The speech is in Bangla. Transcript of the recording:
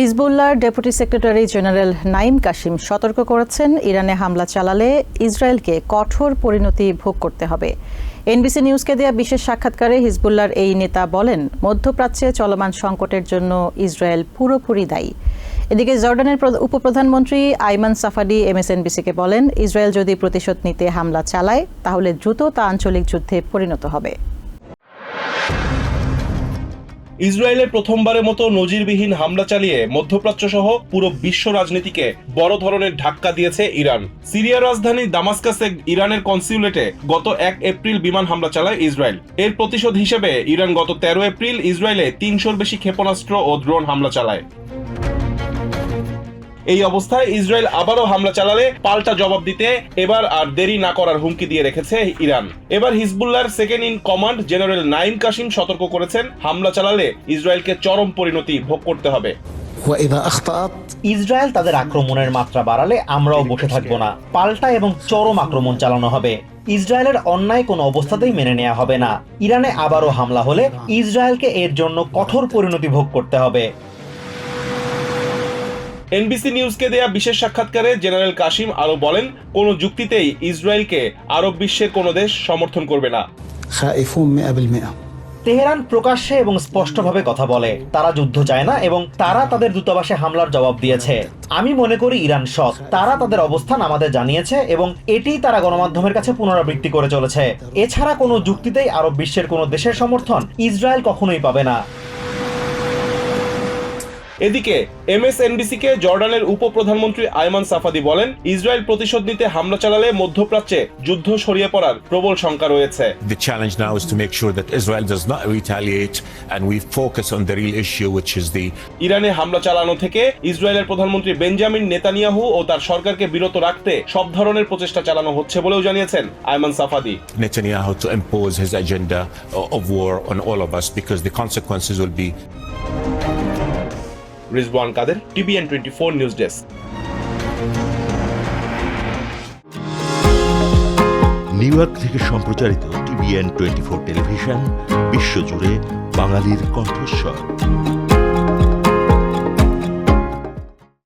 হিজবুল্লাহর deputy secretary general Naim Qassem সতর্ক করেছেন, ইরানে হামলা চালালে ইসরায়েলকে কঠোর পরিণতি ভোগ করতে হবে। এনবিসি নিউজকে দেয়া বিশেষ সাক্ষাৎকারে হিজবুল্লাহর এই নেতা বলেন, মধ্যপ্রাচ্যে চলমান সংকটের জন্য ইসরায়েল পুরোপুরি দায়ী। এদিকে জর্ডানের উপপ্রধানমন্ত্রী আইমান সাফাডি এমএসএনবিসিকে বলেন, ইসরায়েল যদি প্রতিশোধ নিতে হামলা চালায়, তাহলে দ্রুত তা আঞ্চলিক যুদ্ধে পরিণত হবে। ইসরায়েলের প্রথমবারের মতো নজিরবিহীন হামলা চালিয়ে মধ্যপ্রাচ্য সহ পুরো বিশ্ব রাজনীতিকে বড় ধরনের ধাক্কা দিয়েছে ইরান। সিরিয়ার রাজধানী দামাস্কাসে ইরানের কনসিউলেটে গত এক এপ্রিল বিমান হামলা চালায় ইসরায়েল। এর প্রতিশোধ হিসেবে ইরান গত তেরো এপ্রিল ইসরায়েলে তিনশোর বেশি ক্ষেপণাস্ত্র ও ড্রোন হামলা চালায়। এই অবস্থায় ইসরায়েল আবারও হামলা চালালে পাল্টা জবাব দিতে এবার আর দেরি না করার হুমকি দিয়ে রেখেছে ইরান। এবার হিজবুল্লাহর second in command general Naim Qassem সতর্ক করেছেন হামলা চালালে ইসরায়েলকে চরম পরিণতি ভোগ করতে হবে। ইসরায়েল তাদের আক্রমণের মাত্রা বাড়ালে আমরাও বসে থাকব না। পাল্টা এবং চরম আক্রমণ চালানো হবে। ইসরায়েলের অন্যায় কোনো অবস্থাতেই মেনে নেওয়া হবে না। ইরানে আবারও হামলা হলে ইসরায়েলকে এর জন্য কঠোর পরিণতি ভোগ করতে হবে। এনবিসি নিউজকে দেয়া বিশেষ সাক্ষাৎকারে জেনারেল কাশিম আরও বলেন কোনো যুক্তিতেই ইসরায়েলকে আরব বিশ্বের কোনো দেশ সমর্থন করবে না। তেহরান প্রকাশ্যে এবং স্পষ্টভাবে কথা বলে তারা যুদ্ধ চায় না এবং তারা তাদের দূতাবাসে হামলার জবাব দিয়েছে। আমি মনে করি ইরান সৎ তারা তাদের অবস্থান আমাদের জানিয়েছে এবং এটি তারা গণমাধ্যমের কাছে পুনরাবৃত্তি করে চলেছে। এছাড়া কোনো যুক্তিতেই আরব বিশ্বের কোনো দেশের সমর্থন ইসরায়েল কখনোই পাবে না। এদিকে এমএসএনবিসি কে জর্ডানের উপপ্রধানমন্ত্রী আয়মান সাফাদি বলেন ইসরায়েল প্রতিশোধ নিতে হামলা চালালে মধ্যপ্রাচ্যে যুদ্ধ সরিয়ে পড়ার প্রবল শঙ্কা রয়েছে। The challenge now is to make sure that Israel does not retaliate and we focus on the real issue, which is the ইরানে হামলা চালানো থেকে ইসরায়েলের প্রধানমন্ত্রী বেঞ্জামিন নেতানিয়াহু ও তার সরকারকে বিরত রাখতে সব ধরনের প্রচেষ্টা চালানো হচ্ছে বলেও জানিয়েছেন Ayman Safadi. Netanyahu to impose his agenda of war on all of us because the consequences will be Rizwan Kader TVN twenty four news desk New York থেকে সম্প্রচারিত টিভিএন টোয়েন্টি ফোর টেলিভিশন বিশ্বজুড়ে বাঙালির কণ্ঠস্বর।